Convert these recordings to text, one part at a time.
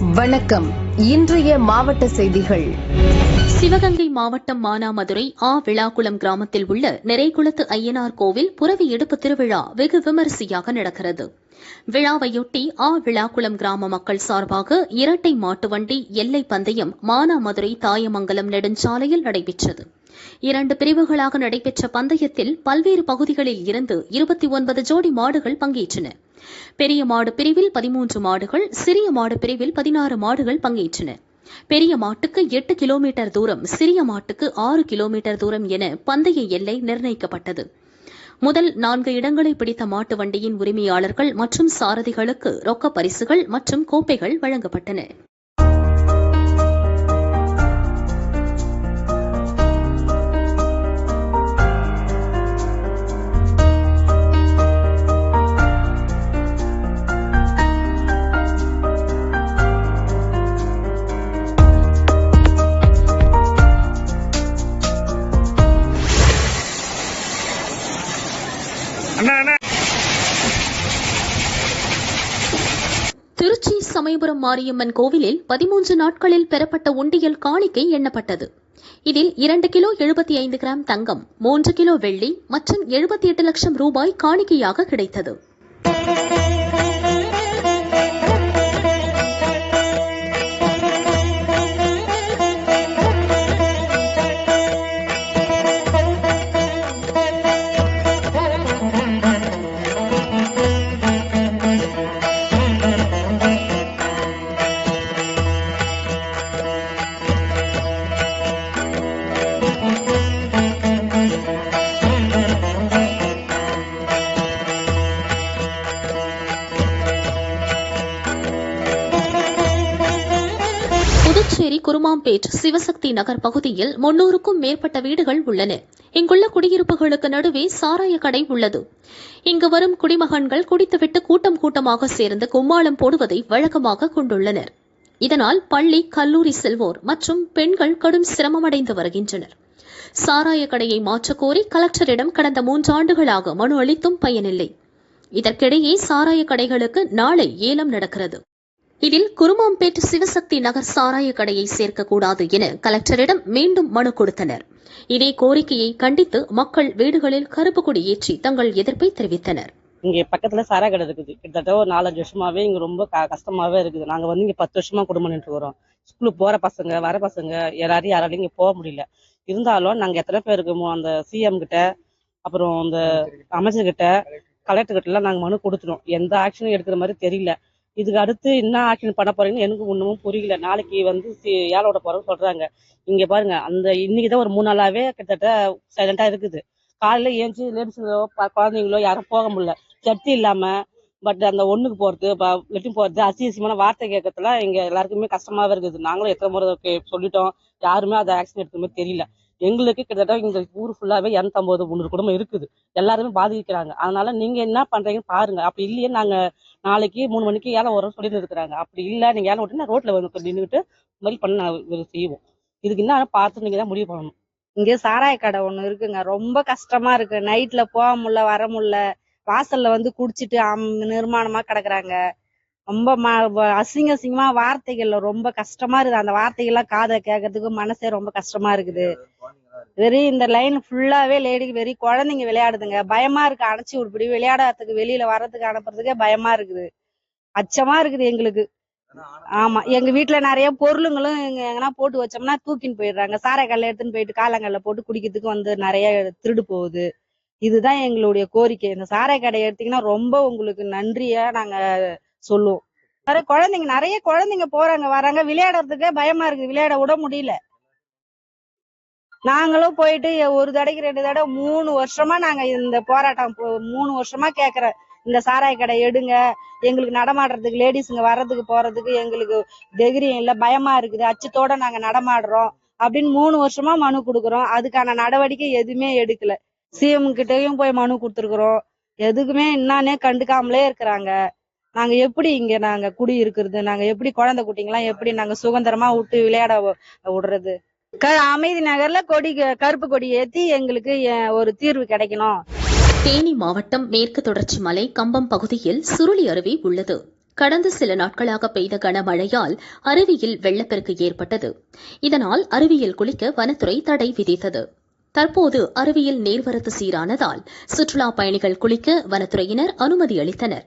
வணக்கம். இன்றைய மாவட்ட செய்திகள். சிவகங்கை மாவட்டம் மானாமதுரை ஆ விழாக்குளம் கிராமத்தில் உள்ள நிறைகுளத்து ஐயனார் கோவில் புறவி எடுப்பு திருவிழா வெகு விமரிசையாக நடக்கிறது. விழாவையொட்டி ஆ விழாக்குளம் கிராம மக்கள் சார்பாக இரட்டை மாட்டு வண்டி எல்லை பந்தயம் மானாமதுரை தாயமங்கலம் நெடுஞ்சாலையில் நடைபெற்றது. இரண்டு பிரிவுகளாக நடைபெற்ற பந்தயத்தில் பல்வேறு பகுதிகளில் இருந்து இருபத்தி ஒன்பது ஜோடி மாடுகள் பங்கேற்றன. பெரிய மாடு பிரிவில் பதிமூன்று மாடுகள் சிறிய மாடு பிரிவில் பதினாறு மாடுகள் பங்கேற்றன. பெரிய மாட்டுக்கு எட்டு கிலோமீட்டர் தூரம் சிறிய மாட்டுக்கு ஆறு கிலோமீட்டர் தூரம் என பந்தய எல்லை நிர்ணயிக்கப்பட்டது. முதல் நான்கு இடங்களை பிடித்த மாட்டு வண்டியின் உரிமையாளர்கள் மற்றும் சாரதிகளுக்கு ரொக்க பரிசுகள் மற்றும் கோப்பைகள் வழங்கப்பட்டன. சமயபுரம் மாரியம்மன் கோவிலில் பதிமூன்று நாட்களில் பெறப்பட்ட உண்டியல் காணிக்கை எண்ணப்பட்டது. இதில் இரண்டு கிலோ எழுபத்தி ஐந்து கிராம் தங்கம் மூன்று கிலோ வெள்ளி மற்றும் எழுபத்தி எட்டு லட்சம் ரூபாய் காணிக்கையாக கிடைத்தது. சிவசக்தி நகர் பகுதியில் முன்னூறுக்கும் மேற்பட்ட வீடுகள் உள்ளன. இங்குள்ள குடியிருப்புகளுக்கு நடுவே சாராய கடை உள்ளது. இங்கு வரும் குடிமகன்கள் குடித்துவிட்டு கூட்டம் கூட்டமாக சேர்ந்து கும்மாளம் போடுவதை வழக்கமாக கொண்டுள்ளனர். இதனால் பள்ளி கல்லூரி செல்வோர் மற்றும் பெண்கள் கடும் சிரமமடைந்து வருகின்றனர். சாராய கடையை மாற்றக்கோரி கலெக்டரிடம் கடந்த மூன்றாண்டுகளாக மனு அளித்தும் பயனில்லை. இதற்கிடையே சாராய கடைகளுக்கு நாளை ஏலம் நடக்கிறது. இதில் குருமாம்பேட் சிவசக்தி நகர் சாராய கடையை சேர்க்கக்கூடாது என கலெக்டரிடம் மீண்டும் மனு கொடுத்தனர். இதே கோரிக்கையை கண்டித்து மக்கள் வீடுகளில் கருப்பு கொடி ஏற்றி தங்கள் எதிர்ப்பை தெரிவித்தனர். இங்க பக்கத்துல சாரா கடை இருக்குது. கிட்டத்தட்ட ஒரு நாலஞ்சு வருஷமாவே இங்க ரொம்ப க- கஷ்டமாவே இருக்குது. நாங்க வந்து இங்க பத்து வருஷமா குடும்பம் நின்று வரோம். ஸ்கூலுக்கு போற பசங்க வர பசங்க எல்லாரையும் யாராலையும் இங்க போக முடியல. இருந்தாலும் நாங்க எத்தனை பேர் இருக்கோமோ அந்த சிஎம் கிட்ட அப்புறம் அந்த அமைச்சர்கிட்ட கலெக்டர் கிட்ட எல்லாம் நாங்க மனு கொடுத்துட்டோம். எந்த ஆக்ஷனும் எடுக்கிற மாதிரி தெரியல. இதுக்கு அடுத்து என்ன ஆக்ஷன் பண்ண போறீங்கன்னு எனக்கு ஒன்றும் புரியல. நாளைக்கு வந்து ஏழோட போறோம்னு சொல்றாங்க. இங்க பாருங்க அந்த இன்னைக்குதான் ஒரு மூணு நாளாவே கிட்டத்தட்ட சைலண்டா இருக்குது. காலையில ஏஞ்சி லேடிஸுங்களோ குழந்தைங்களோ யாரும் போக முடியல. சட்டி இல்லாம பட் அந்த ஒண்ணுக்கு போறது லெட்டின் போறது அசிசியமான வார்த்தை கேட்கறதுல இங்க எல்லாருக்குமே கஷ்டமாவே இருக்குது. நாங்களும் எத்தனை முறை சொல்லிட்டோம். யாருமே அதை ஆக்ஷன் எடுத்த மாதிரி தெரியல. எங்களுக்கு கிட்டத்தட்ட இந்த ஊர் ஃபுல்லாவே இரநூத்தம்பது முந்நூறு குடும்பம் இருக்குது. எல்லாருமே பாதிக்கிறாங்க. அதனால நீங்க என்ன பண்றீங்கன்னு பாருங்க. அப்படி இல்லையே நாங்க நாளைக்கு மூணு மணிக்கு ஏழை வரோம் சொல்லி இருக்கிறாங்க. அப்படி இல்ல நீங்க ஏழை விட்டு ரோட்ல வந்து நின்றுட்டு இந்த மாதிரி பண்ண நாங்க செய்வோம். இதுக்கு என்ன பார்த்து நீங்க தான் முடிவு பண்ணணும். இங்க சாராய கடை ஒண்ணு இருக்குங்க. ரொம்ப கஷ்டமா இருக்கு. நைட்ல போக முடியல வர முடியல. வாசல்ல வந்து குடிச்சிட்டு அம் நிர்மாணமா கிடக்குறாங்க. ரொம்ப ம- அசிங்க அசிங்கமா வார்த்தைகள்ல ரொம்ப கஷ்டமா இருக்குது. அந்த வார்த்தைகள்லாம் காதை கேட்கறதுக்கு மனசே ரொம்ப கஷ்டமா இருக்குது. வெறி இந்த லைன் ஃபுல்லாவே லேடி வெறி குழந்தைங்க விளையாடுதுங்க. பயமா இருக்கு. அணைச்சி விடுபடி. விளையாடுறதுக்கு வெளியில வர்றதுக்கு அனுப்புறதுக்கே பயமா இருக்குது. அச்சமா இருக்குது எங்களுக்கு. ஆமா. எங்க வீட்டுல நிறைய பொருளுங்களும் எங்க எங்கன்னா போட்டு வச்சோம்னா தூக்கின்னு போயிடுறாங்க. சாரைக்கல்ல எடுத்துன்னு போயிட்டு காலங்கல்ல போட்டு குடிக்கிறதுக்கு வந்து நிறைய திருடு போகுது. இதுதான் எங்களுடைய கோரிக்கை. இந்த சாரை கடை எடுத்தீங்கன்னா ரொம்ப உங்களுக்கு நன்றியா நாங்க சொல்லுவோம். வேற குழந்தைங்க நிறைய குழந்தைங்க போறாங்க வராங்க. விளையாடுறதுக்கே பயமா இருக்கு விளையாட விட முடியல. நாங்களும் போயிட்டு ஒரு தடவைக்கு ரெண்டு தடவை மூணு வருஷமா நாங்க இந்த போராட்டம் மூணு வருஷமா கேக்குற இந்த சாராய கடை எடுங்க எங்களுக்கு நடமாடுறதுக்கு லேடிஸுங்க வர்றதுக்கு போறதுக்கு எங்களுக்கு தைரியம் இல்ல பயமா இருக்குது. அச்சத்தோட நாங்க நடமாடுறோம் அப்படின்னு மூணு வருஷமா மனு கொடுக்குறோம். அதுக்கான நடவடிக்கை எதுவுமே எடுக்கல. சிஎம் கிட்டயும் போய் மனு கொடுத்துருக்குறோம். எதுக்குமே என்னானே கண்டுக்காமலே இருக்கிறாங்க. நாங்க எப்படி இங்க நாங்க குடி இருக்கிறது? நாங்க எப்படி குழந்தை குட்டிங்களாம் எப்படி நாங்க சுதந்திரமா விட்டு விளையாட விடுறது? க- அமைதி நகர்ல கொடி கருப்பு கொடி ஏத்தி எங்களுக்கு ஒரு தீர்வு கிடைக்கணும். தேனி மாவட்டம் மேற்கு தொடர்ச்சி மலை கம்பம் பகுதியில் சுருளி அருவி உள்ளது. கடந்த சில நாட்களாக பெய்த கனமழையால் அருவியில் வெள்ளப்பெருக்கு ஏற்பட்டது. இதனால் அருவியில் குளிக்க வனத்துறை தடை விதித்தது. தற்போது அருவியில் நீர்வரத்து சீரானதால் சுற்றுலா பயணிகள் குளிக்க வனத்துறையினர் அனுமதி அளித்தனர்.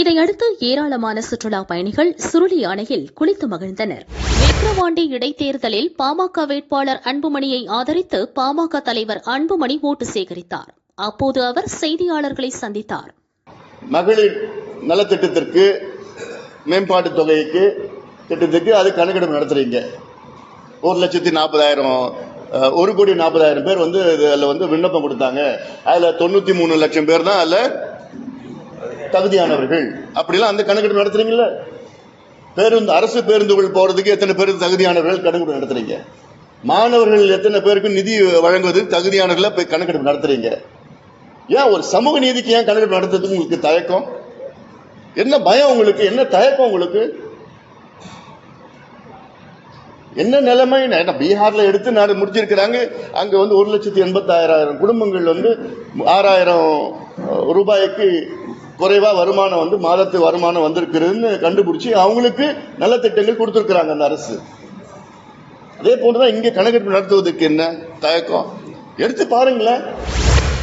இதையடுத்து ஏராளமான சுற்றுலா பயணிகள் சுருளி அணையில் குளித்து மகிழ்ந்தனர். விக்கிரவாண்டி இடைத்தேர்தலில் பாமக வேட்பாளர் அன்புமணியை ஆதரித்து பாமக தலைவர் அன்புமணி ஓட்டு சேகரித்தார். அப்போது அவர் செய்தியாளர்களை சந்தித்தார். மகளிர் நலத்திட்டத்திற்கு மேம்பாட்டு தொகைக்கு திட்டத்துக்கு அது கணக்கெடுப்பு நடத்துறீங்க. ஒரு லட்சத்தி நாற்பதாயிரம் ஒரு கோடி நாற்பதாயிரம் பேர் வந்து அதில் வந்து விண்ணப்பம் கொடுத்தாங்க. அதில் தொண்ணூற்றி மூணு லட்சம் பேர் தான் அதில் தகுதியானவர்கள். அப்படிலாம் அந்த கணக்கெடுப்பு நடத்துறீங்கல்ல? பேருந்து அரசு பேருந்துகள் போறதுக்கு எத்தனை பேருக்கு தகுதியானவர்கள் கணக்கெடுப்பு நடத்துறீங்க? மாணவர்கள் எத்தனை பேருக்கு நிதி வழங்குவதற்கு தகுதியானவர்களை போய் கணக்கெடுப்பு நடத்துறீங்க? ஏன் ஒரு சமூக நீதிக்கு ஏன் கணக்கெடுப்பு நடத்துறதுக்கு உங்களுக்கு தயக்கம்? என்ன பயம் உங்களுக்கு? என்ன தயக்கம் உங்களுக்கு? என்ன நிலைமை? என்ன பீகார்ல எடுத்து நாடு முடிச்சிருக்கிறாங்க. அங்க வந்து ஒரு லட்சத்தி எண்பத்தாயிரம் குடும்பங்கள் வந்து ஆறாயிரம் ரூபாய்க்கு குறைவா வருமானம் வந்து மாதத்து வருமானம் வந்திருக்கிறதுன்னு கண்டுபிடிச்சி அவங்களுக்கு நல்ல திட்டங்கள் கொடுத்துருக்குறாங்க அந்த அரசு. அதே போன்றுதான் இங்கே கணக்கெடுப்பு நடத்துவதற்கு என்ன? தயக்கம். எடுத்து பாருங்களேன்.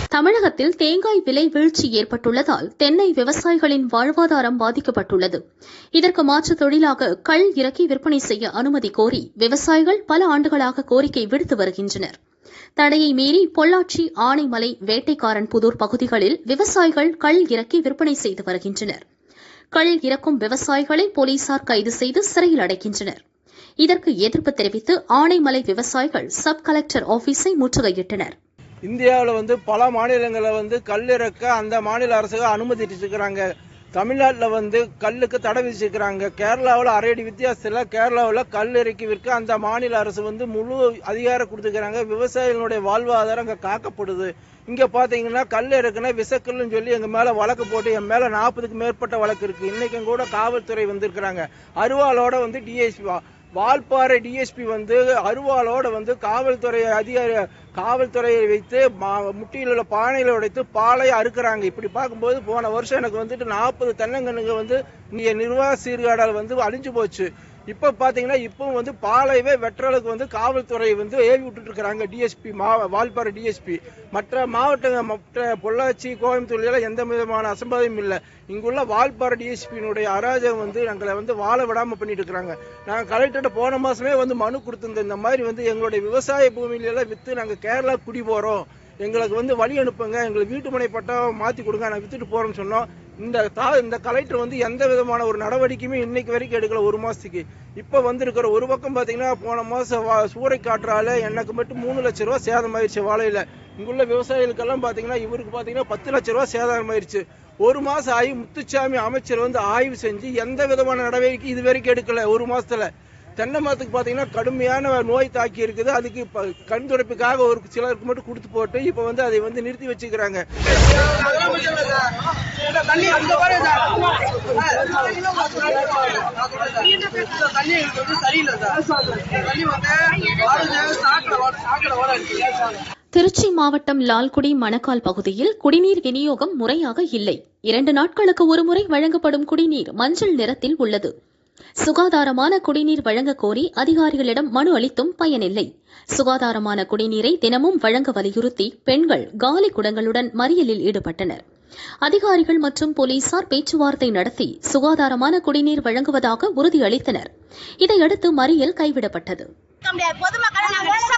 தமிழகத்தில் தேங்காய் விலை வீழ்ச்சி ஏற்பட்டுள்ளதால் தென்னை விவசாயிகளின் வாழ்வாதாரம் பாதிக்கப்பட்டுள்ளது. இதற்கு மாற்று தொழிலாக கள் இறக்கி விற்பனை செய்ய அனுமதி கோரி விவசாயிகள் பல ஆண்டுகளாக கோரிக்கை விடுத்து வருகின்றனர். தடையை மீறி பொள்ளாச்சி ஆனைமலை வேட்டைக்காரன் புதூர் பகுதிகளில் விவசாயிகள் கள் இறக்கி விற்பனை செய்து வருகின்றனர். கள் இறக்கும் விவசாயிகளை போலீசார் கைது செய்து சிறையில் அடைக்கின்றனர். இதற்கு எதிர்ப்பு தெரிவித்து ஆனைமலை விவசாயிகள் சப் கலெக்டர் ஆபீஸை முற்றுகையிட்டனர். இந்தியாவில் வந்து பல மாநிலங்களில் வந்து கல் இறக்க அந்த மாநில அரசுகள் அனுமதிச்சிருக்கிறாங்க. தமிழ்நாட்டில் வந்து கல்லுக்கு தடை விதிச்சிருக்கிறாங்க. கேரளாவில் அரையடி வித்தியாசத்தில் கேரளாவில் கல் இறக்கி விற்க அந்த மாநில அரசு வந்து முழு அதிகாரம் கொடுத்துக்கிறாங்க. விவசாயிகளுடைய வாழ்வாதாரம் அங்கே காக்கப்படுது. இங்கே பார்த்தீங்கன்னா கல் இறக்குனா விசக்கல்னு சொல்லி எங்கள் மேலே வழக்கு போட்டு என் மேலே நாற்பதுக்கு மேற்பட்ட வழக்கு இருக்குது இன்றைக்கும் கூட காவல்துறை வந்திருக்கிறாங்க. அருவாளோட வந்து டிஎஸ்பி வால்பாறை டிஎஸ்பி வந்து அருவாளோட வந்து காவல்துறை அதிகாரி காவல்துறையை வைத்து மா- முட்டியில் உள்ள பானையில உடைத்து பாலையை அறுக்குறாங்க. இப்படி பார்க்கும்போது போன வருஷம் எனக்கு வந்துட்டு நாற்பது தென்னங்கன்னுங்க வந்து இங்க நிர்வாக சீர்காடால் வந்து அழிஞ்சு போச்சு. இப்போ பார்த்தீங்கன்னா இப்போ வந்து பாலைவே வெற்றலுக்கு வந்து காவல்துறை வந்து ஏவி விட்டுட்டு டிஎஸ்பி மா வால்பாறை டிஎஸ்பி மற்ற மாவட்டங்கள் மற்ற பொள்ளாச்சி கோயம்புத்தூர்ல எல்லாம் எந்த விதமான அசம்பாவியம் இல்லை. இங்குள்ள வால்பாறை டிஎஸ்பியினுடைய அராஜகம் வந்து எங்களை வந்து வாழ விடாமல் பண்ணிட்டு இருக்கிறாங்க. நாங்கள் கலெக்டர்கிட்ட போன மாதமே வந்து மனு கொடுத்துருந்தேன் இந்த மாதிரி வந்து எங்களுடைய விவசாய பூமியிலெல்லாம் விற்று நாங்கள் கேரளா குடி போகிறோம் எங்களுக்கு வந்து வழி அனுப்புங்க. எங்களுக்கு வீட்டு மனை பட்டம் மாற்றி கொடுங்க. நான் விற்றுட்டு போறேன்னு சொன்னோம். இந்த தா இந்த கலெக்டர் வந்து எந்த விதமான ஒரு நடவடிக்கையுமே இன்னைக்கு வரைக்கும் எடுக்கல ஒரு மாதத்துக்கு இப்போ வந்திருக்கிற ஒரு பக்கம் பார்த்தீங்கன்னா போன மாதம் வா- சூறை காற்றால எனக்கு மட்டும் மூணு லட்சம் ரூபா சேதம் ஆயிடுச்சு வாழையில். இங்குள்ள விவசாயிகளுக்கெல்லாம் பார்த்தீங்கன்னா இவருக்கு பார்த்தீங்கன்னா பத்து லட்சம் ரூபா சேதம் ஆயிடுச்சு ஒரு மாசம் ஆகி முத்துச்சாமி அமைச்சர் வந்து ஆய்வு செஞ்சு எந்த விதமான நடவடிக்கை இது வரைக்கும் எடுக்கல ஒரு மாசத்துல. தென்னை மரத்துக்கு பாத்தீங்கன்னா கடுமையான நோய் தாக்கி இருக்குது. அதுக்கு இப்போ கண் துடைப்புக்காக ஒரு சிலருக்கு மட்டும் கொடுத்து போட்டு இப்ப வந்து அதை வந்து நிறுத்தி வச்சுக்கிறாங்க. திருச்சி மாவட்டம் லால்குடி மணக்கால் பகுதியில் குடிநீர் விநியோகம் முறையாக இல்லை. இரண்டு நாட்களுக்கு ஒருமுறை வழங்கப்படும் குடிநீர் மஞ்சள் நிறத்தில் உள்ளது. சுகாதாரமான குடிநீர் வழங்க கோரி அதிகாரிகளிடம் மனு அளித்தும் பயனில்லை. சுகாதாரமான குடிநீரை தினமும் வழங்க வலியுறுத்தி பெண்கள் காலி குடங்களுடன் மறியலில் ஈடுபட்டனர். அதிகாரிகள் மற்றும் போலீசார் பேச்சுவார்த்தை நடத்தி சுகாதாரமான குடிநீர் வழங்குவதாக உறுதியளித்தனர். இதையடுத்து மறியல் கைவிடப்பட்டது. இருக்க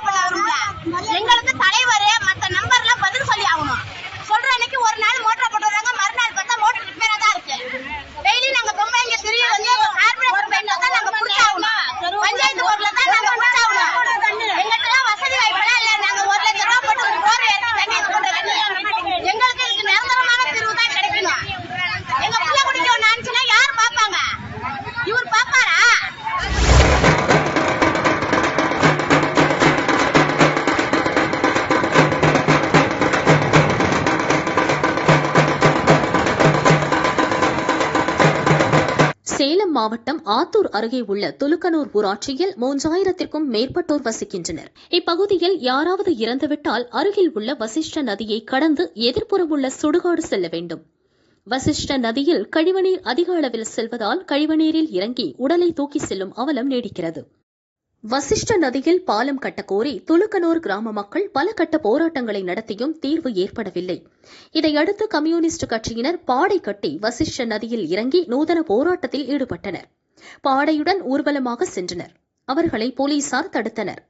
எங்களுக்கு தலைவர் மத்த நம்பர்ல பதில் சொல்லி ஆகணும். சொல்ற அன்னைக்கு ஒரு நாள் மோட்டர் போட்டு வராங்க மறுநாள் பார்த்தா மோட்டர் ரிப்பேரா தான் இருக்கு. டெய்லி நாங்க பொம்பளைங்க திரும்பி வந்து mañana por la. சேலம் மாவட்டம் ஆத்தூர் அருகே உள்ள துலுக்கனூர் ஊராட்சியில் மூன்றாயிரத்திற்கும் மேற்பட்டோர் வசிக்கின்றனர். இப்பகுதியில் யாராவது இறந்துவிட்டால் அருகில் உள்ள வசிஷ்ட நதியை கடந்து எதிர்ப்புறம் உள்ள சுடுகாடு செல்ல வேண்டும். வசிஷ்ட நதியில் கழிவுநீர் அதிக அளவில் செல்வதால் கழிவுநீரில் இறங்கி உடலை தூக்கி செல்லும் அவலம் நீடிக்கிறது. வசிஷ்ட நதியில் பாலம் கட்டக்கோரி துலுக்கனூர் கிராம மக்கள் பல கட்ட போராட்டங்களை நடத்தியும் தீர்வு ஏற்படவில்லை. இதையடுத்து கம்யூனிஸ்ட் கட்சியினர் பாடை கட்டி வசிஷ்ட நதியில் இறங்கி நூதன போராட்டத்தில் ஈடுபட்டனர். பாடையுடன் ஊர்வலமாக சென்றனர். அவர்களை போலீசார் தடுத்தனர்.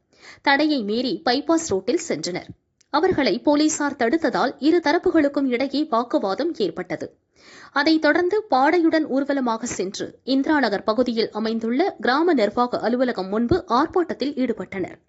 தடையை மீறி பைபாஸ் ரோட்டில் சென்றனர். அவர்களை போலீசார் தடுத்ததால் இரு தரப்புகளுக்கும் இடையே வாக்குவாதம் ஏற்பட்டது. அதைத் தொடர்ந்து பாடையுடன் ஊர்வலமாக சென்று இந்திரா நகர் பகுதியில் அமைந்துள்ள கிராம நிர்வாக அலுவலகம் முன்பு ஆர்ப்பாட்டத்தில் ஈடுபட்டனர்.